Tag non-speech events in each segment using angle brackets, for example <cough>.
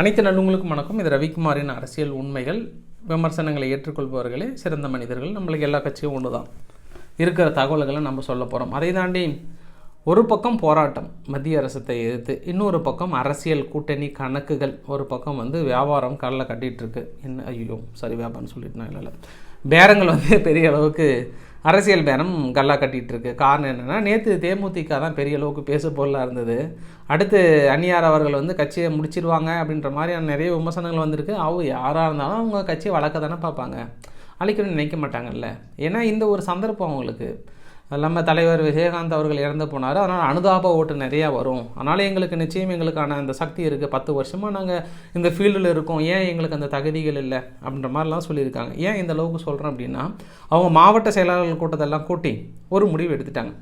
அனைத்து நல்லுங்களுக்கும் வணக்கம். இது ரவிக்குமாரின் அரசியல் உண்மைகள். விமர்சனங்களை ஏற்றுக்கொள்பவர்களே சிறந்த மனிதர்கள். நம்மளுக்கு எல்லா கட்சியும் ஒன்று தான் இருக்கிற தகவல்களை நம்ம சொல்ல போகிறோம் அதை தாண்டி ஒரு பக்கம் போராட்டம் மத்திய அரசத்தை எதிர்த்து இன்னொரு பக்கம் அரசியல் கூட்டணி கணக்குகள். ஒரு பக்கம் வந்து வியாபாரம் கடலில் கட்டிகிட்ருக்கு என்ன ஐயோ சரி வியாபாரம் சொல்லிட்டு நான் இல்லை. பேரங்கள் வந்து பெரிய அளவுக்கு அரசியல் பேரம் கல்லா கட்டிகிட்டு இருக்கு காரணம் என்னென்னா நேற்று தேமுதிக தான் பெரிய அளவுக்கு பேசு பொருளாக இருந்தது. அடுத்து அந்நியார் அவர்கள் வந்து கட்சியை முடிச்சிருவாங்க அப்படின்ற மாதிரியான நிறைய விமர்சனங்கள் வந்திருக்கு. அவங்க யாராக இருந்தாலும் அவங்க கட்சியை வளர்க்க தானே பார்ப்பாங்க. அழிக்கணும்னு நினைக்க மாட்டாங்கல்ல. ஏன்னா இந்த ஒரு சந்தர்ப்பம் அவங்களுக்கு. நம்ம தலைவர் விஜயகாந்த் அவர்கள் இறந்து போனார். அதனால் அனுதாப ஓட்டு நிறையா வரும். அதனால் எங்களுக்கு நிச்சயம் எங்களுக்கான அந்த சக்தி இருக்குது பத்து வருஷமாக நாங்கள் இந்த ஃபீல்டில் இருக்கோம். ஏன் எங்களுக்கு அந்த தகுதிகள் இல்லை? அப்படின்ற மாதிரிலாம் சொல்லியிருக்காங்க. ஏன் இந்த அளவுக்கு சொல்கிறேன் அப்படின்னா அவங்க மாவட்ட செயலாளர்கள் கூட்டத்தெல்லாம் கூட்டி ஒரு முடிவு எடுத்துட்டாங்க.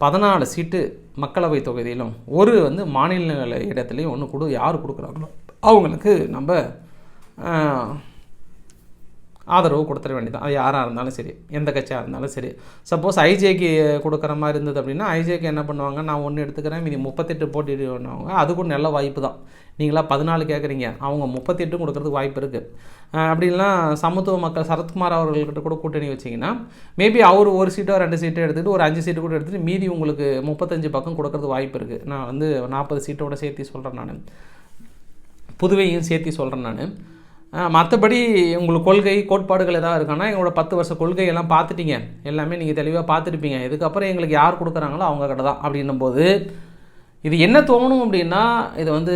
பதினாலு சீட்டு மக்களவை தொகுதியிலும் ஒரு வந்து மாநில இடத்துலையும் ஒன்று கொடு யார் கொடுக்குறாங்களோ அவங்களுக்கு நம்ம ஆதரவு கொடுத்துட வேண்டியதான் அது யாராக இருந்தாலும் சரி எந்த கட்சியாக இருந்தாலும் சரி. சப்போஸ் ஐஜேக்கு கொடுக்குற மாதிரி இருந்தது அப்படின்னா ஐஜேக்கு என்ன பண்ணுவாங்க? நான் ஒன்று எடுத்துக்கிறேன் மீதி முப்பத்தெட்டு போட்டிடுவாங்க பண்ணுவாங்க அதுக்கும் நல்ல வாய்ப்பு தான். நீங்களா பதினாலு கேட்குறீங்க அவங்க முப்பத்தெட்டும் கொடுக்கறதுக்கு வாய்ப்பு இருக்குது அப்படின்லாம் சமத்துவ மக்கள் சரத்குமார் அவர்கள்கிட்ட கூட கூட்டணி வச்சிங்கன்னா மேபி அவர் ஒரு சீட்டோ ரெண்டு சீட்டோ எடுத்துகிட்டு ஒரு அஞ்சு சீட்டு கூட எடுத்துகிட்டு மீதி உங்களுக்கு முப்பத்தஞ்சு பக்கம் கொடுக்கறதுக்கு வாய்ப்பு இருக்குது நான் வந்து நாற்பது சீட்டோட சேர்த்து சொல்கிறேன் நான். புதுவையும் சேர்த்து சொல்கிறேன் நான். மற்றபடி உங்களுக்கு கொள்கை கோட்பாடுகள் எதாவது இருக்கான்னா எங்களோட பத்து வருஷ கொள்கையெல்லாம் பார்த்துட்டீங்க. எல்லாமே நீங்கள் தெளிவாக பார்த்துருப்பீங்க. இதுக்கப்புறம் எங்களுக்கு யார் கொடுக்குறாங்களோ அவங்க கிட்ட தான் அப்படின்னும்போது இது என்ன தோணும் அப்படின்னா இது வந்து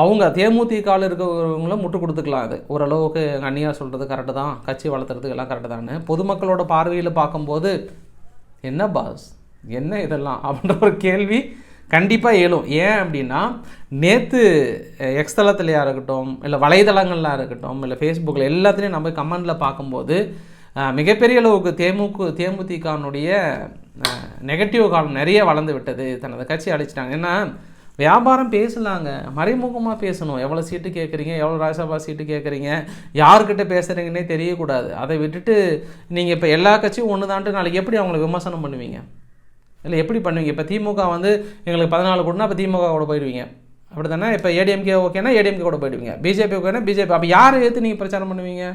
அவங்க தேமுதிகவில் இருக்கிறவங்களும் முட்டு கொடுத்துக்கலாம் அது. ஓரளவுக்கு அந்நியாக சொல்கிறது கரெக்டு தான். கட்சி வளர்த்துறதுக்கு எல்லாம் கரெக்டு தான் பொதுமக்களோட பார்வையில் பார்க்கும்போது என்ன பாஸ் என்ன இதெல்லாம்? அப்படின்ற ஒரு கேள்வி கண்டிப்பாக ஏழும் ஏன் அப்படின்னா நேற்று எக்ஸ்தலத்துலையாக இருக்கட்டும் இல்லை வலைதளங்களில் இருக்கட்டும் இல்லை ஃபேஸ்புக்கில் எல்லாத்துலேயும் நம்ம கமெண்டில் பார்க்கும்போது மிகப்பெரிய அளவுக்கு தேமுக தேமுதிகனுடைய நெகட்டிவ் காலம் நிறைய வளர்ந்து விட்டது. தனது கட்சி அழிச்சிட்டாங்க. ஏன்னா வியாபாரம் பேசலாங்க. மறைமுகமாக பேசணும். எவ்வளோ சீட்டு கேட்குறீங்க எவ்வளோ ராஜ்யசபா சீட்டு கேட்குறீங்க யார்கிட்ட பேசுகிறீங்கன்னே தெரியக்கூடாது. அதை விட்டுட்டு நீங்கள் இப்போ எல்லா கட்சியும் ஒன்று தான்ட்டு நாளைக்கு எப்படி அவங்கள விமர்சனம் பண்ணுவீங்க? இல்லை எப்படி பண்ணுவீங்க? இப்போ திமுக வந்து எங்களுக்கு பதினாலு கொடுனா அப்போ திமுக கூட போயிடுவீங்க. அப்படி தானே இப்போ ஏடிஎம்கே ஓகேனா ஏடிஎம்கே கூட போயிடுவீங்க. பிஜேபி ஓகேனா பிஜேபி அப்போ யாரை எடுத்து நீங்கள் பிரச்சாரம் பண்ணுவீங்க?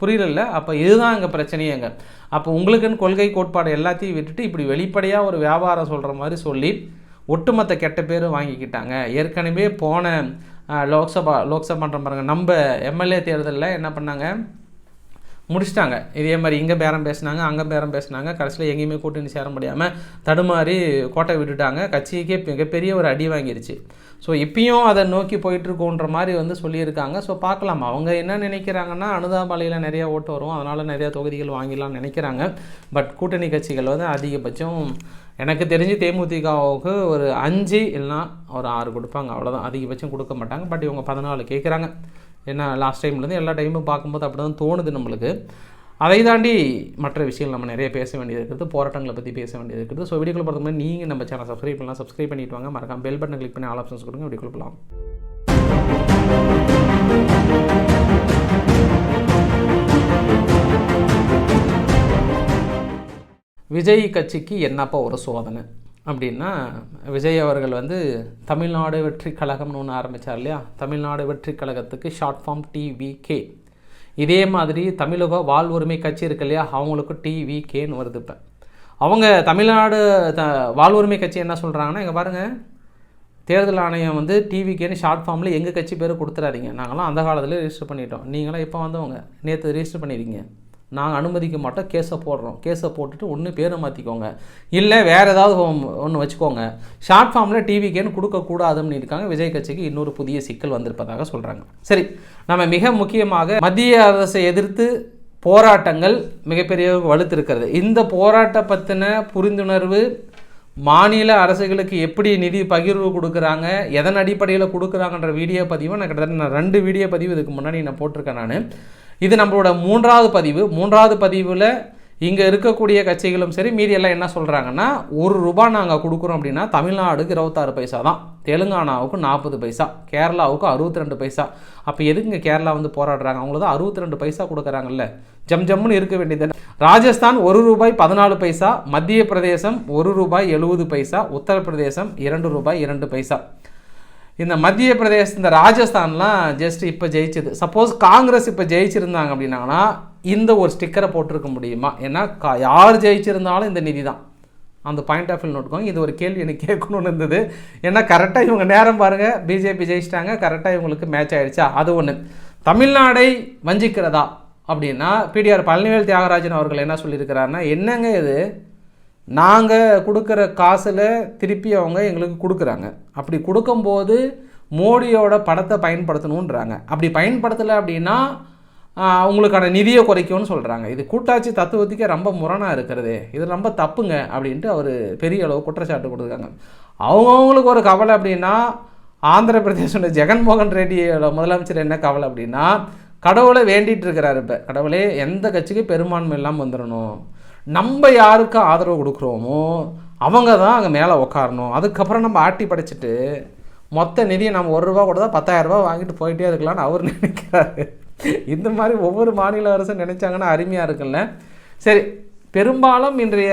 புரியல. அப்போ இதுதான் அங்கே பிரச்சனையே அங்கே அப்போ உங்களுக்குன்னு கொள்கை கோட்பாடு எல்லாத்தையும் விட்டுட்டு இப்படி வெளிப்படையாக ஒரு வியாபாரம் சொல்கிற மாதிரி சொல்லி ஒட்டுமொத்த கெட்ட பேர் வாங்கிக்கிட்டாங்க. ஏற்கனவே போன லோக்சபா லோக்சபான்ற பாருங்கள் நம்ம எம்எல்ஏ தேர்தலில் என்ன பண்ணாங்க? முடிச்சிட்டாங்க. இதே மாதிரி இங்கே பேரம் பேசினாங்க அங்கே பேரம் பேசினாங்க. கடைசியில் எங்கேயுமே கூட்டணி சேர முடியாமல் தடுமாறி கோட்டை விட்டுட்டாங்க. கட்சிக்கே மிகப்பெரிய ஒரு அடி வாங்கிருச்சு. ஸோ இப்பயும் அதை நோக்கி போயிட்டுருக்கோன்ற மாதிரி வந்து சொல்லியிருக்காங்க. ஸோ பார்க்கலாம். அவங்க என்ன நினைக்கிறாங்கன்னா அனுதாபாலையில் நிறையா ஓட்டு வரும். அதனால் நிறையா தொகுதிகள் வாங்கிடலாம்னு நினைக்கிறாங்க. பட் கூட்டணி கட்சிகள் வந்து அதிகபட்சம் எனக்கு தெரிஞ்சு தேமுதிகவுக்கு ஒரு அஞ்சு இல்லைனா ஒரு ஆறு கொடுப்பாங்க. அவ்வளோதான் அதிகபட்சம் கொடுக்க மாட்டாங்க. பட் இவங்க பதினாலு கேட்குறாங்க ஏன்னா லாஸ்ட் டைம்லேருந்து எல்லா டைமும் பார்க்கும்போது அப்படி தான் தோணுது நம்மளுக்கு. அதை தாண்டி மற்ற விஷயங்கள் நம்ம நிறைய பேச வேண்டியது இருக்குது. போராட்டங்களை பற்றி பேச வேண்டியது இருக்குது. ஸோ வீடியோக்குள்ள பார்த்தோம்னா நீங்கள் நம்ம சேனல் சப்ஸ்கிரைப் பண்ணலாம். சப்ஸ்கிரைப் பண்ணிவிட்டு வாங்க. மறக்காம பெல் பட்டன் கிளிக் பண்ணி ஆல் ஆப்ஷன்ஸ் கொடுங்க. வீடியோக்குள்ள போகலாம் விஜய் கட்சிக்கு என்னப்பா ஒரு சோதனை? அப்படின்னா விஜய் அவர்கள் வந்து தமிழ்நாடு வெற்றி கழகம்னு ஒன்று ஆரம்பித்தார் இல்லையா? தமிழ்நாடு வெற்றி கழகத்துக்கு ஷார்ட் ஃபார்ம் டிவிகே இதே மாதிரி தமிழக வாழ்வுரிமை கட்சி இருக்கு இல்லையா? அவங்களுக்கு டிவிகேன்னு வருது இப்போ. அவங்க தமிழ்நாடு த வாழ்வுரிமை கட்சி என்ன சொல்கிறாங்கன்னா இங்கே பாருங்கள் தேர்தல் ஆணையம் வந்து டிவிக்கேன்னு ஷார்ட் ஃபார்மில் எங்கள் கட்சி பேர் கொடுத்துறாதீங்க. நாங்களாம் அந்த காலத்தில் ரிஜிஸ்டர் பண்ணிட்டோம். நீங்களாம் இப்போ வந்தவங்க? நேற்று ரெஜிஸ்டர் பண்ணிடுங்க நாங்கள் அனுமதிக்க மாட்டோம். கேஸை போடுறோம். கேஸை போட்டுட்டு ஒன்று பேரை மாற்றிக்கோங்க இல்லை வேறு ஏதாவது ஒன்று வச்சுக்கோங்க. ஷார்ட் ஃபார்மில் டிவிக்கேன்னு கொடுக்கக்கூடாதுன்னு இருக்காங்க. விஜய் கட்சிக்கு இன்னொரு புதிய சிக்கல் வந்திருப்பதாக சொல்கிறாங்க சரி நம்ம மிக முக்கியமாக மத்திய அரசை எதிர்த்து போராட்டங்கள் மிகப்பெரிய வலுத்திருக்கிறது. இந்த போராட்ட பற்றின புரிந்துணர்வு மாநில அரசுகளுக்கு எப்படி நிதி பகிர்வு கொடுக்குறாங்க எதன் அடிப்படையில் கொடுக்குறாங்கன்ற வீடியோ பதிவு நான் கிட்டத்தட்ட நான் ரெண்டு வீடியோ பதிவு இதுக்கு முன்னாடி நான் போட்டிருக்கேன் நான். இது நம்மளோட மூன்றாவது பதிவு. மூன்றாவது பதிவில் இங்கே இருக்கக்கூடிய கட்சிகளும் சரி மீதி எல்லாம் என்ன சொல்கிறாங்கன்னா ஒரு ரூபாய் நாங்கள் கொடுக்குறோம் அப்படின்னா தமிழ்நாடுக்கு இருபத்தாறு பைசா தான். தெலுங்கானாவுக்கு நாற்பது பைசா கேரளாவுக்கு அறுபத்தி ரெண்டு பைசா. அப்போ எதுக்குங்க கேரளா வந்து போராடுறாங்க? அவங்கள தான் அறுபத்தி ரெண்டு பைசா கொடுக்குறாங்கல்ல. ஜம் ஜம்முன்னு இருக்க வேண்டியது ராஜஸ்தான் ஒரு ரூபாய் பதினாலு பைசா மத்திய பிரதேசம் ஒரு ரூபாய் எழுபது பைசா உத்தரப்பிரதேசம் இரண்டு ரூபாய் இரண்டு பைசா. இந்த மத்திய பிரதேச இந்த ராஜஸ்தான்லாம் ஜஸ்ட் இப்போ ஜெயிச்சது. சப்போஸ் காங்கிரஸ் இப்போ ஜெயிச்சிருந்தாங்க அப்படின்னாங்கன்னா இந்த ஒரு ஸ்டிக்கரை போட்டிருக்க முடியுமா? ஏன்னா கா யார் ஜெயிச்சிருந்தாலும் இந்த நிதி தான் அந்த பாயிண்ட் ஆஃப் வியூ நோட்டுக்கோங்க இது ஒரு கேள்வி எனக்கு கேட்கணும்னு இருந்தது. ஏன்னா கரெக்டாக இவங்க நேரம் பாருங்கள் பிஜேபி ஜெயிச்சிட்டாங்க. கரெக்டாக இவங்களுக்கு மேட்ச் ஆகிடுச்சா அது ஒன்று தமிழ்நாடை வஞ்சிக்கிறதா அப்படின்னா பிடிஆர் பழனிவேல் தியாகராஜன் அவர்கள் என்ன சொல்லியிருக்கிறாருன்னா என்னங்க இது? நாங்கள் கொடுக்குற காசில் திருப்பி அவங்க எங்களுக்கு கொடுக்குறாங்க. அப்படி கொடுக்கும்போது மோடியோட படத்தை பயன்படுத்தணுன்றாங்க அப்படி பயன்படுத்தலை அப்படின்னா அவங்களுக்கான நிதியை குறைக்கும்னு சொல்கிறாங்க இது கூட்டாட்சி தத்துவத்துக்கே ரொம்ப முரணாக இருக்கிறது. இது ரொம்ப தப்புங்க அப்படின்ட்டு அவர் பெரிய அளவு குற்றச்சாட்டு கொடுக்குறாங்க. அவங்கவுங்களுக்கு ஒரு கவலை அப்படின்னா ஆந்திர பிரதேசோட ஜெகன்மோகன் ரெட்டியோட முதலமைச்சர் என்ன கவலை அப்படின்னா கடவுளை வேண்டிகிட்டு இருக்கிறாரு இப்போ. கடவுளே எந்த கட்சிக்கு பெரும்பான்மை இல்லாமல் வந்துடணும் நம்ம யாருக்கு ஆதரவு கொடுக்குறோமோ அவங்க தான் அங்கே மேலே உட்காரணும் அதுக்கப்புறம் நம்ம ஆட்டி படைச்சிட்டு மொத்த நிதியை நம்ம ஒரு ரூபா கொடுத்தா பத்தாயிரம் ரூபா வாங்கிட்டு போயிட்டே இருக்கலாம்னு அவர் நினைக்கிறாரு. இந்த மாதிரி ஒவ்வொரு மாநில அரசும் நினைச்சாங்கன்னா அருமையாக இருக்குல்ல சரி பெரும்பாலும் இன்றைய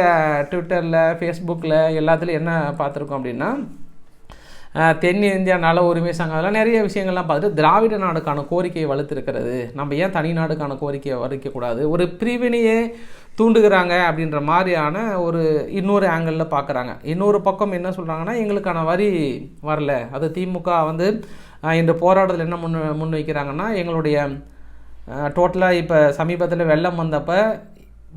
ட்விட்டரில் ஃபேஸ்புக்கில் எல்லாத்துலேயும் என்ன பார்த்துருக்கோம் அப்படின்னா தென்னிந்தியா தென் இந்தியா நல உரிமை சங்கம் அதெல்லாம் நிறைய விஷயங்கள்லாம் பார்த்துட்டு திராவிட நாடுக்கான கோரிக்கையை வலுத்திருக்கிறது. நம்ம ஏன் தனி நாடுக்கான கோரிக்கையை வலிக்கக்கூடாது? ஒரு பிரிவினையே தூண்டுகிறாங்க அப்படின்ற மாதிரியான ஒரு இன்னொரு ஆங்கிளில் பார்க்குறாங்க. இன்னொரு பக்கம் என்ன சொல்கிறாங்கன்னா எங்களுக்கான வரி வரல. அது திமுக வந்து இந்த போராட்டத்தில் என்ன முன் முன் வைக்கிறாங்கன்னா எங்களுடைய டோட்டலாக இப்போ சமீபத்தில் வெள்ளம் வந்தப்போ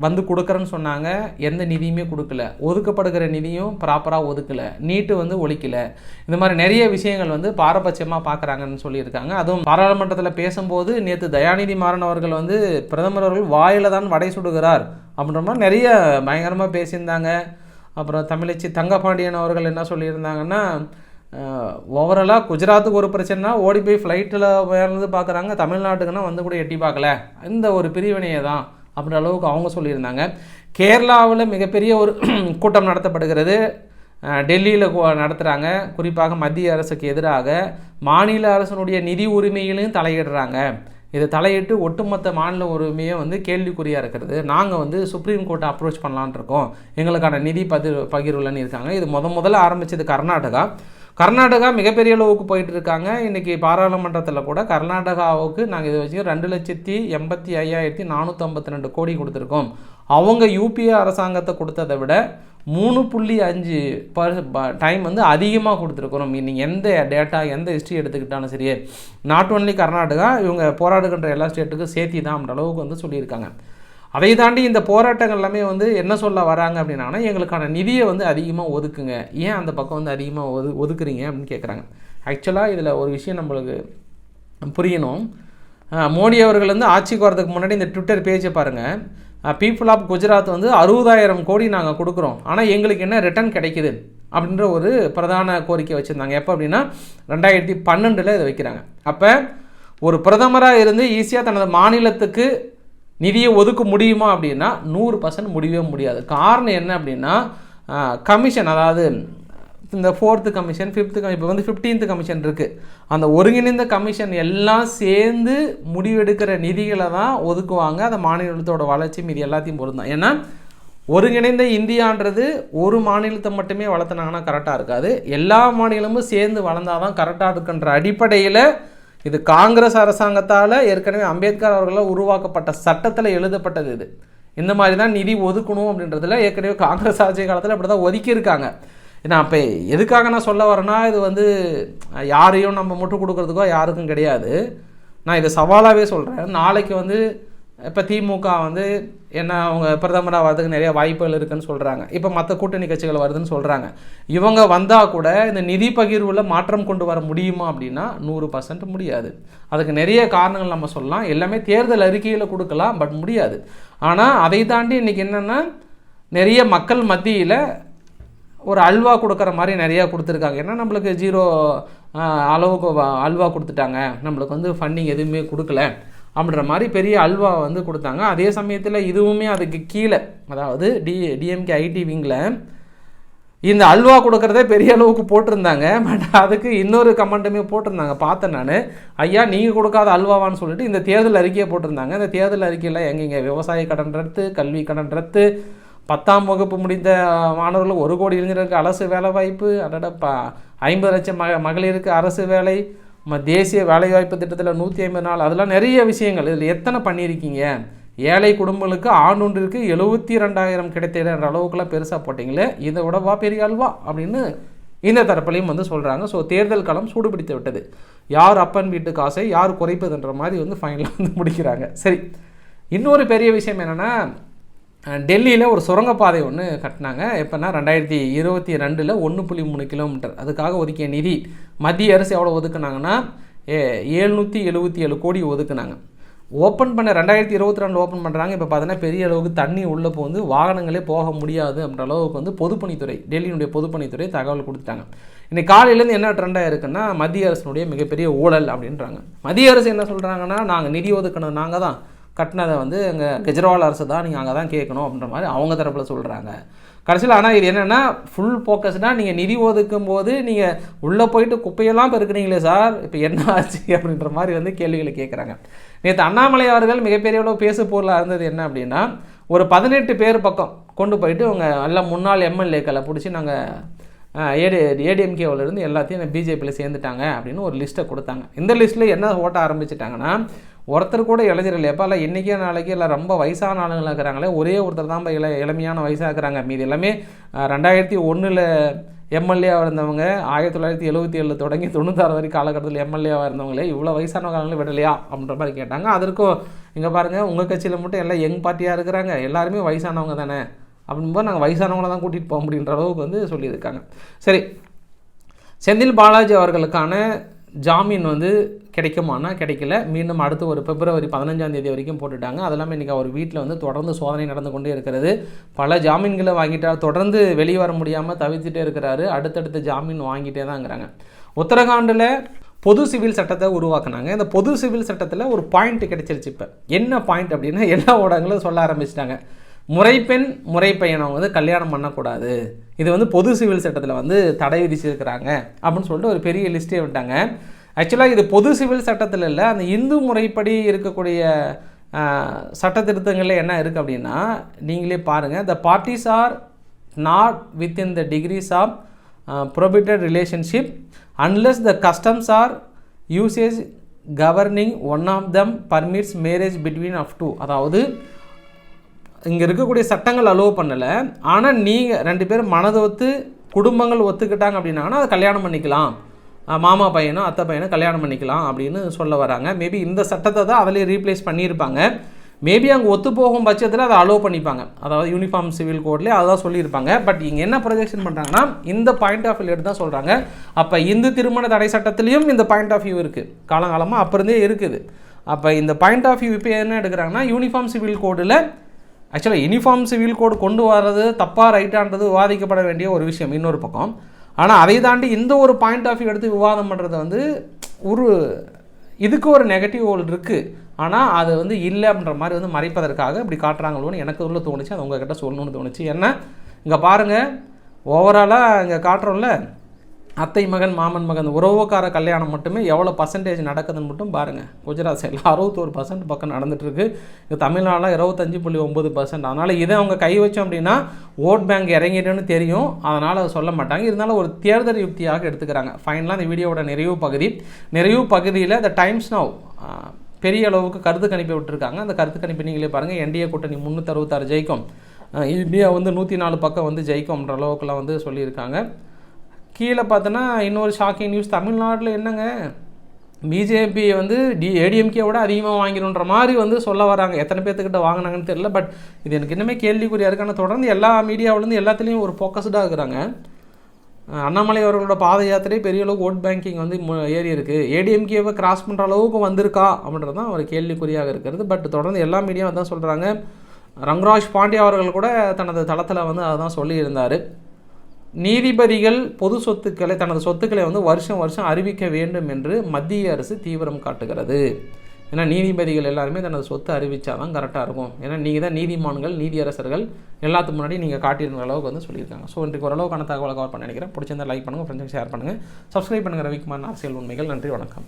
வந்து கொடுக்குறேன்னு சொன்னாங்க எந்த நிதியுமே கொடுக்கல. ஒதுக்கப்படுகிற நிதியும் ப்ராப்பராக ஒதுக்கலை. நீட்டு வந்து ஒழிக்கல. இந்த மாதிரி நிறைய விஷயங்கள் வந்து பாரபட்சமாக பார்க்குறாங்கன்னு சொல்லியிருக்காங்க. அதுவும் பாராளுமன்றத்தில் பேசும்போது நேற்று தயாநிதி மாறன் அவர்கள் வந்து பிரதமர் அவர்கள் வாயில் தான் வடை சுடுகிறார் அப்படின்ற மாதிரி நிறைய பயங்கரமாக பேசியிருந்தாங்க. அப்புறம் தமிழச்சி தங்கபாண்டியன் அவர்கள் என்ன சொல்லியிருந்தாங்கன்னா ஓவராலாக குஜராத்துக்கு ஒரு பிரச்சனைனா ஓடி போய் ஃப்ளைட்டில் உயர்ந்து பார்க்குறாங்க தமிழ்நாட்டுக்குன்னா வந்து கூட எட்டி பார்க்கல. இந்த ஒரு பிரிவினையை தான் அப்படின்ற அளவுக்கு அவங்க சொல்லியிருந்தாங்க. கேரளாவில் மிகப்பெரிய ஒரு <clears throat> கூட்டம் நடத்தப்படுகிறது. டெல்லியில் நடத்துகிறாங்க குறிப்பாக மத்திய அரசுக்கு எதிராக மாநில அரசனுடைய நிதி உரிமையிலையும் தலையிடுறாங்க. இதை தலையிட்டு ஒட்டுமொத்த மாநில உரிமையை வந்து கேள்விக்குறியாக இருக்கிறது. நாங்கள் வந்து சுப்ரீம் கோர்ட்டை அப்ரோச் பண்ணலான் இருக்கோம். எங்களுக்கான நிதி பதி பகிர்வுலன்னு இருக்காங்க. இது முத முதல்ல ஆரம்பித்தது கர்நாடகா. கர்நாடகா மிகப்பெரிய அளவுக்கு போயிட்டு இருக்காங்க இன்றைக்கி பாராளுமன்றத்தில் கூட கர்நாடகாவுக்கு நாங்கள் இதை வச்சு ரெண்டு லட்சத்தி எண்பத்தி ஐயாயிரத்தி நானூற்றம்பத்தி ரெண்டு கோடி கொடுத்துருக்கோம். அவங்க யூபிஏ அரசாங்கத்தை கொடுத்ததை விட மூணு புள்ளி அஞ்சு பர் டைம் வந்து அதிகமாக கொடுத்துருக்குறோம். நீங்கள் எந்த டேட்டா எந்த ஹிஸ்ட்ரி எடுத்துக்கிட்டாலும் சரி நாட் ஒன்லி கர்நாடகா இவங்க போராடுகின்ற எல்லா ஸ்டேட்டுக்கும் சேர்த்தி தான் அப்படின்ற அளவுக்கு வந்து சொல்லியிருக்காங்க. அதை தாண்டி இந்த போராட்டங்கள் எல்லாமே வந்து என்ன சொல்ல வராங்க அப்படின்னா எங்களுக்கான நிதியை வந்து அதிகமாக ஒதுக்குங்க. ஏன் அந்த பக்கம் வந்து அதிகமாக ஒது ஒதுக்குறீங்க அப்படின்னு கேட்குறாங்க ஆக்சுவலாக இதில் ஒரு விஷயம் நம்மளுக்கு புரியணும். மோடி அவர்கள் வந்து ஆட்சிக்கு வரதுக்கு முன்னாடி இந்த ட்விட்டர் பேஜை பாருங்கள் பீப்புள் ஆஃப் குஜராத் வந்து அறுபதாயிரம் கோடி நாங்கள் கொடுக்குறோம். ஆனால் எங்களுக்கு என்ன ரிட்டர்ன் கிடைக்குது அப்படின்ற ஒரு பிரதான கோரிக்கை வச்சுருந்தாங்க. எப்போ அப்படின்னா ரெண்டாயிரத்தி பன்னெண்டில் இதை வைக்கிறாங்க. அப்போ ஒரு பிரதமராக இருந்து ஈஸியாக தனது மாநிலத்துக்கு நிதியை ஒதுக்க முடியுமா அப்படின்னா நூறு பர்சன்ட் முடியவே முடியாது. காரணம் என்ன அப்படின்னா கமிஷன் அதாவது இந்த ஃபோர்த்து கமிஷன் ஃபிஃப்த்து கமிஷன் இப்போ வந்து ஃபிஃப்டீன்த்து கமிஷன் இருக்குது அந்த ஒருங்கிணைந்த கமிஷன் எல்லாம் சேர்ந்து முடிவெடுக்கிற நிதிகளை தான் ஒதுக்குவாங்க. அந்த மாநிலத்தோட வளர்ச்சி மீதி எல்லாத்தையும் பொருந்தான் ஏன்னா ஒருங்கிணைந்த இந்தியான்றது ஒரு மாநிலத்தை மட்டுமே வளர்த்துனாங்கன்னா கரெக்டாக இருக்காது. எல்லா மாநிலமும் சேர்ந்து வளர்ந்தாதான் தான் கரெக்டாக இருக்குன்ற அடிப்படையில் இது காங்கிரஸ் அரசாங்கத்தால் ஏற்கனவே அம்பேத்கர் அவர்களால் உருவாக்கப்பட்ட சட்டத்தில் எழுதப்பட்டது இது. இந்த மாதிரி தான் நிதி ஒதுக்கணும் அப்படின்றதுல ஏற்கனவே காங்கிரஸ் ஆட்சி காலத்தில் அப்படி தான் ஒதுக்கியிருக்காங்க. ஏன்னா அப்போ எதுக்காக நான் சொல்ல வரேன்னா இது வந்து யாரையும் நம்ம முட்டு கொடுக்கறதுக்கோ யாருக்கும் கிடையாது. நான் இதை சவாலாகவே சொல்கிறேன் நாளைக்கு வந்து இப்போ திமுக வந்து ஏன்னா அவங்க பிரதமராக வர்றதுக்கு நிறைய வாய்ப்புகள் இருக்குன்னு சொல்கிறாங்க இப்போ மற்ற கூட்டணி கட்சிகள் வருதுன்னு சொல்கிறாங்க இவங்க வந்தால் கூட இந்த நிதி பகிர்வில் மாற்றம் கொண்டு வர முடியுமா அப்படின்னா நூறு பர்சன்ட் முடியாது. அதுக்கு நிறைய காரணங்கள் நம்ம சொல்லலாம். எல்லாமே தேர்தல் அறிக்கையில் கொடுக்கலாம் பட் முடியாது. ஆனால் அதை தாண்டி இன்றைக்கி என்னென்னா நிறைய மக்கள் மத்தியில் ஒரு அல்வா கொடுக்குற மாதிரி நிறையா கொடுத்துருக்காங்க. ஏன்னா நம்மளுக்கு ஜீரோ அளவுக்கு அல்வா கொடுத்துட்டாங்க. நம்மளுக்கு வந்து ஃபண்டிங் எதுவுமே கொடுக்கல. அப்படின்ற மாதிரி பெரிய அல்வா வந்து கொடுத்தாங்க. அதே சமயத்தில் இதுவுமே அதுக்கு கீழே அதாவது டி டிஎம்கே ஐடி விங்கில் இந்த அல்வா கொடுக்குறதே பெரிய அளவுக்கு போட்டிருந்தாங்க. பட் அதுக்கு இன்னொரு கமெண்ட்டுமே போட்டிருந்தாங்க. பார்த்தேன் நான். ஐயா நீங்கள் கொடுக்காத அல்வாவான்னு சொல்லிட்டு இந்த தேர்தல் அறிக்கையை போட்டிருந்தாங்க. இந்த தேர்தல் அறிக்கையில் எங்கெங்க விவசாய கடன் ரத்து கல்வி கடன் ரத்து பத்தாம் வகுப்பு முடிந்த மாணவர்கள் ஒரு கோடி இளைஞர்களுக்கு அரசு வேலை வாய்ப்பு அடடப்பா ஐம்பது லட்சம் மக மகளிருக்கு அரசு வேலை நம்ம தேசிய வேலைவாய்ப்பு திட்டத்தில் நூற்றி ஐம்பது நாள் அதெல்லாம் நிறைய விஷயங்கள். இதில் எத்தனை பண்ணியிருக்கீங்க? ஏழை குடும்பங்களுக்கு ஆண்டொன்றிற்கு எழுபத்தி ரெண்டாயிரம் கிடைத்ததுன்ற அளவுக்குலாம் பெருசாக போட்டிங்களே இதை விடவா பெரிய அல்வா அப்படின்னு இந்த தரப்புலையும் வந்து சொல்கிறாங்க ஸோ தேர்தல் களம் சூடுபிடித்து விட்டது. யார் அப்பன் வீட்டு காசை யார் குறைப்பதுன்ற மாதிரி வந்து ஃபைனலாக வந்து முடிக்கிறாங்க. சரி இன்னொரு பெரிய விஷயம் என்னென்னா டெல்லியில் ஒரு சுரங்கப்பாதை ஒன்று கட்டினாங்க. எப்போனா ரெண்டாயிரத்தி இருபத்தி ரெண்டில் ஒன்று புள்ளி மூணு கிலோமீட்டர். அதுக்காக ஒதுக்கிய நிதி மத்திய அரசு எவ்வளோ ஒதுக்குனாங்கன்னா ஏ ஏழ்நூற்றி எழுபத்தி ஏழு கோடி ஒதுக்குனாங்க. ஓப்பன் பண்ண ரெண்டாயிரத்தி இருபத்தி ரெண்டு ஓப்பன் பண்ணுறாங்க இப்போ பார்த்தீங்கன்னா பெரிய அளவுக்கு தண்ணி உள்ளே போந்து வாகனங்களே போக முடியாது அப்படின்ற அளவுக்கு வந்து பொதுப்பணித்துறை டெல்லியினுடைய பொதுப்பணித்துறை தகவல் கொடுத்துட்டாங்க. இன்னைக்கு காலையிலேருந்து என்ன ட்ரெண்டாக இருக்குன்னா மத்திய அரசினுடைய மிகப்பெரிய ஊழல் அப்படின்றாங்க. மத்திய அரசு என்ன சொல்கிறாங்கன்னா நாங்கள் நிதி ஒதுக்கணும் நாங்கள் தான் கட்டினதை வந்து எங்கள் கெஜ்ரிவால் அரசு தான் நீங்கள் அங்கே தான் கேட்கணும் அப்படின்ற மாதிரி அவங்க தரப்பில் சொல்கிறாங்க கடைசியில் ஆனால் இது என்னென்னா ஃபுல் ஃபோக்கஸ்னால் நீங்கள் நிதி ஒதுக்கும் போது நீங்கள் உள்ளே போயிட்டு குப்பையெல்லாம் பெருக்குறீங்களே சார் இப்போ என்ன ஆச்சு அப்படின்ற மாதிரி வந்து கேள்விகளை கேட்குறாங்க நேற்று அண்ணாமலை அவர்கள் மிகப்பெரிய அளவு பேசு பொருளாக இருந்தது என்ன அப்படின்னா ஒரு பதினெட்டு பேர் பக்கம் கொண்டு போயிட்டு அவங்க எல்லாம் முன்னாள் எம்எல்ஏக்களை பிடிச்சி நாங்கள் ஏடி ஏடிஎம்கேவிலேருந்து எல்லாத்தையும் பிஜேபியில் சேர்ந்துட்டாங்க அப்படின்னு ஒரு லிஸ்ட்டை கொடுத்தாங்க. இந்த லிஸ்ட்டில் என்ன ஓட்ட ஆரம்பிச்சிட்டாங்கன்னா ஒருத்தர் கூட இளைஞர்கள் எப்போ இன்றைக்கே நாளைக்கு இல்லை ரொம்ப வயசான ஆளுங்களாக இருக்கிறாங்களே. ஒரே ஒருத்தர் தான் இள இளமையான வயசாக இருக்கிறாங்க. மீது எல்லாமே ரெண்டாயிரத்தி ஒன்றில் எம்எல்ஏவாக இருந்தவங்க ஆயிரத்தி தொள்ளாயிரத்தி எழுபத்தி ஏழில் தொடங்கி தொண்ணூத்தாறு வரைக்கும் காலகட்டத்தில் எம்எல்ஏவாக இருந்தவங்களே இவ்வளோ வயசான காலங்களும் விடலையா? அப்படின்ற மாதிரி கேட்டாங்க. அதற்கும் இங்கே பாருங்கள் உங்கள் கட்சியில் மட்டும் எல்லாம் யங் பார்ட்டியாக இருக்கிறாங்க. எல்லாருமே வயசானவங்க தானே? அப்படின்போது நாங்கள் வயசானவங்கள தான் கூட்டிகிட்டு போக முடியுன்ற அளவுக்கு வந்து சொல்லியிருக்காங்க. சரி செந்தில் பாலாஜி அவர்களுக்கான ஜாமீன் வந்து கிடைக்குமானா கிடைக்கல. மீண்டும் அடுத்து ஒரு பிப்ரவரி பதினஞ்சாம் தேதி வரைக்கும் போட்டுட்டாங்க. அது இல்லாமல் இன்றைக்கி அவர் வீட்டில் வந்து தொடர்ந்து சோதனை நடந்து கொண்டே இருக்கிறது. பல ஜாமீன்களை வாங்கிட்டார். தொடர்ந்து வெளியே வர முடியாமல் தவிர்த்துட்டே இருக்கிறாரு. அடுத்தடுத்த ஜாமீன் வாங்கிட்டே தான்ங்கிறாங்க உத்தரகாண்டில் பொது சிவில் சட்டத்தை உருவாக்குனாங்க. இந்த பொது சிவில் சட்டத்தில் ஒரு பாயிண்ட் கிடைச்சிருச்சு இப்போ. என்ன பாயிண்ட் அப்படின்னா எல்லா ஊடகங்களும் சொல்ல ஆரம்பிச்சிட்டாங்க. முறைப்பெண் முறைப்பையனை வந்து கல்யாணம் பண்ணக்கூடாது. இது வந்து பொது சிவில் சட்டத்தில் வந்து தடை விதிச்சிருக்கிறாங்க அப்படின்னு சொல்லிட்டு ஒரு பெரிய லிஸ்ட்டே விட்டாங்க. ஆக்சுவலாக இது பொது சிவில் சட்டத்தில் இல்லை. அந்த இந்து முறைப்படி இருக்கக்கூடிய சட்ட திருத்தங்களில் என்ன இருக்குது அப்படின்னா நீங்களே பாருங்கள் the parties are not within the degrees of prohibited relationship unless the customs or usage governing one of them permits marriage between of two அதாவது இங்கே இருக்கக்கூடிய சட்டங்கள் அலோவ் பண்ணலை. ஆனால் நீங்கள் ரெண்டு பேரும் மனதை ஒத்து குடும்பங்கள் ஒத்துக்கிட்டாங்க அப்படின்னாங்கன்னா அதை கல்யாணம் பண்ணிக்கலாம். மாமா பையனும் அத்தை பையனும் கல்யாணம் பண்ணிக்கலாம் அப்படின்னு சொல்ல வராங்க. மேபி இந்த சட்டத்தை தான் அதிலே ரீப்ளேஸ் பண்ணியிருப்பாங்க. மேபி அங்கே ஒத்து போகும் பட்சத்தில் அதை அலோவ் பண்ணிப்பாங்க. அதாவது யூனிஃபார்ம் சிவில் கோட்லேயே அதான் சொல்லியிருப்பாங்க. பட் இங்கே என்ன ப்ரொஜெக்ஷன் பண்ணுறாங்கன்னா இந்த பாயிண்ட் ஆஃப் வியூ எடுத்து தான் சொல்கிறாங்க அப்போ இந்து திருமண தடை சட்டத்திலையும் இந்த பாயிண்ட் ஆஃப் வியூ இருக்குது காலங்காலமாக அப்போ இருந்தே இருக்குது. அப்போ இந்த பாயிண்ட் ஆஃப் வியூ இப்போ என்ன எடுக்கிறாங்கன்னா யூனிஃபார்ம் சிவில் கோடில் ஆக்சுவலாக யூனிஃபார்ம் சிவில் கோடு கொண்டு வர்றது தப்பாக ரைட்டான்றது விவாதிக்கப்பட வேண்டிய ஒரு விஷயம் இன்னொரு பக்கம். ஆனால் அதை தாண்டி இந்த ஒரு பாயிண்ட் ஆஃப் வியூ எடுத்து விவாதம் பண்ணுறது வந்து ஒரு இதுக்கு ஒரு நெகட்டிவ் ஹோல் இருக்குது ஆனால் அது வந்து இல்லை அப்படின்ற மாதிரி வந்து மறைப்பதற்காக இப்படி காட்டுறாங்களோன்னு எனக்கு உள்ள தோணுச்சு. அது உங்ககிட்ட சொல்லணும்னு தோணுச்சு. ஏன்னா இங்கே பாருங்கள் ஓவராலாக இங்கே காட்டுறோம்ல. அத்தை மகன் மாமன் மகன் உறவுக்கார கல்யாணம் மட்டுமே எவ்வளோ பர்சன்டேஜ் நடக்குதுன்னு மட்டும் பாருங்கள் குஜராத் சைடில் அறுபத்தோரு பர்சன்ட் பக்கம் நடந்துகிட்ருக்கு இங்கே தமிழ்நாட்டில் இருபத்தஞ்சி புள்ளி ஒம்பது பர்சன்ட் அதனால் இதை அவங்க கை வச்சோம் அப்படின்னா ஓட் பேங்க் இறங்கிடுன்னு தெரியும். அதனால் அதை சொல்ல மாட்டாங்க. இருந்தாலும் ஒரு தேர்தல் யுக்தியாக எடுத்துக்கிறாங்க. ஃபைனலாக இந்த வீடியோவோட நிறைவு பகுதி. நிறைவு பகுதியில் த டைம்ஸ் நவ் பெரிய அளவுக்கு கருத்து கணிப்பை விட்டுருக்காங்க. அந்த கருத்து கணிப்பை நீங்களே பாருங்கள் என்டிஏ கூட்டணி முந்நூற்றறுபத்தாறு ஜெயிக்கும். இந்தியா வந்து நூற்றி நாலு பக்கம் வந்து ஜெயிக்கும்ன்ற அளவுக்குலாம் வந்து சொல்லியிருக்காங்க. கீழே பார்த்தோன்னா இன்னொரு ஷாக்கிங் நியூஸ் தமிழ்நாட்டில் என்னங்க? பிஜேபி வந்து டி ஏடிஎம்கேவோட அதிகமாக வாங்கிடுன்ற மாதிரி வந்து சொல்ல வராங்க. எத்தனை பேர்த்துக்கிட்ட வாங்கினாங்கன்னு தெரியல பட் இது எனக்கு இன்னுமே கேள்விக்குறியாக இருக்கான ஆனால் தொடர்ந்து எல்லா மீடியாவிலேருந்து எல்லாத்துலேயும் ஒரு ஃபோக்கஸ்டாக இருக்கிறாங்க. அண்ணாமலை அவர்களோட பாத யாத்திரை பெரிய அளவுக்கு ஓட் பேங்கிங் வந்து ஏறி இருக்குது ஏடிஎம்கேவை கிராஸ் பண்ணுற அளவுக்கு வந்திருக்கா? அப்படின்றது தான் ஒரு கேள்விக்குறியாக இருக்கிறது. பட் தொடர்ந்து எல்லா மீடியாவும் தான் சொல்கிறாங்க ரங்கராஜ் பாண்டியா அவர்கள் கூட தனது தளத்தில் வந்து அதை தான் சொல்லியிருந்தார். நீதிபதிகள் பொது சொத்துக்களை தனது சொத்துக்களை வந்து வருஷம் வருஷம் அறிவிக்க வேண்டும் என்று மத்திய அரசு தீவிரம் காட்டுகிறது. ஏன்னா நீதிபதிகள் எல்லாருமே தனது சொத்து அறிவித்தா தான் கரெக்டாக இருக்கும். ஏன்னா நீங்கள் தான் நீதிமான்கள் நீதியரசர்கள் எல்லாத்துக்கு முன்னாடி நீங்கள் காட்டியிருந்த அளவுக்கு வந்து சொல்லியிருக்காங்க. ஸோ இன்றைக்கு ஓரளவுக்கான தகவலை கவர் பண்ண நினைக்கிறேன். பிடிச்சிருந்தா லைக் பண்ணுங்கள் ஃப்ரெண்ட்ஸுக்கு ஷேர் பண்ணுங்கள் சப்ஸ்கிரைப் பண்ணுங்கள் ரவிக்குமார் அரசியல் உண்மைகள். நன்றி வணக்கம்.